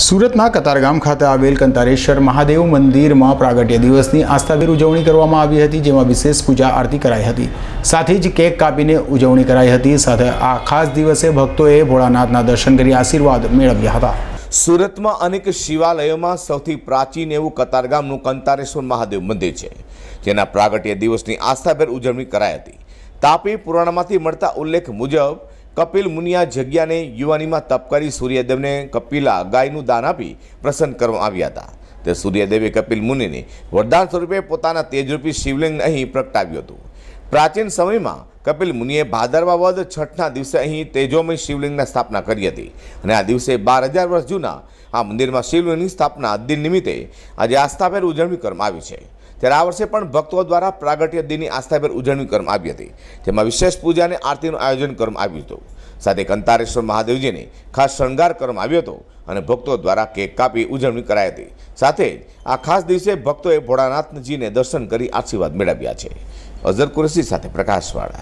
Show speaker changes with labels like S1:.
S1: સુરતના કતારગામ ખાતે આવેલ કંતારેશ્વર મહાદેવ મંદિરમાં પ્રાગટ્ય દિવસની આસ્થાભેર ઉજવણી કરવામાં આવી હતી, જેમાં વિશેષ પૂજા આરતી કરાઈ હતી. સાથે જ કેક કાપીને ઉજવણી કરાઈ હતી. સાથે આ ખાસ દિવસે ભક્તોએ ભોળાનાથના દર્શન કરી આશીર્વાદ મેળવ્યા હતા.
S2: સુરતમાં અનેક શિવાલયોમાં સૌથી પ્રાચીન એવું કતારગામનું કંતારેશ્વર મહાદેવ મંદિર છે, જેના પ્રાગટ્ય દિવસની આસ્થાભેર ઉજવણી કરાઈ હતી. તાપી પુરાણમાંથી મળતા ઉલ્લેખ મુજબ કપિલ મુનિયા જગ્યાને યુવાનીમાં તપ કરી સૂર્યદેવને કપિલા ગાયનું દાન આપી પ્રસન્ન કરવામાં આવ્યા હતા. તે સૂર્યદેવે કપિલ મુનિને વરદાન સ્વરૂપે પોતાના તેજરૂપી શિવલિંગ અહીં પ્રગટાવ્યું હતું. પ્રાચીન સમયમાં કપિલ મુનિએ ભાદરવા વદ છઠના દિવસે અહીં તેજોમય શિવલિંગની સ્થાપના કરી હતી અને આ દિવસે બાર હજાર વર્ષ જૂના આ મંદિરમાં શિવલિંગની સ્થાપના દિન નિમિત્તે આજે આસ્થાભેર ઉજવણી કરવામાં આવી છે. ત્યારે આ વર્ષે પણ ભક્તો દ્વારા પ્રાગટ્ય દિનની આસ્થાભેર ઉજવણી કરવામાં આવી હતી. જેમાં વિશેષ પૂજા અને આરતીનું આયોજન કરવામાં આવ્યું હતું. સાથે કંતારેશ્વર મહાદેવજીને ખાસ શણગાર કરવામાં આવ્યો હતો અને ભક્તો દ્વારા કેક કાપી ઉજવણી કરાઈ હતી. સાથે આ ખાસ દિવસે ભક્તોએ ભોળાનાથજીને દર્શન કરી આશીર્વાદ મેળવ્યા છે. અઝર કુરેશી સાથે પ્રકાશવાળા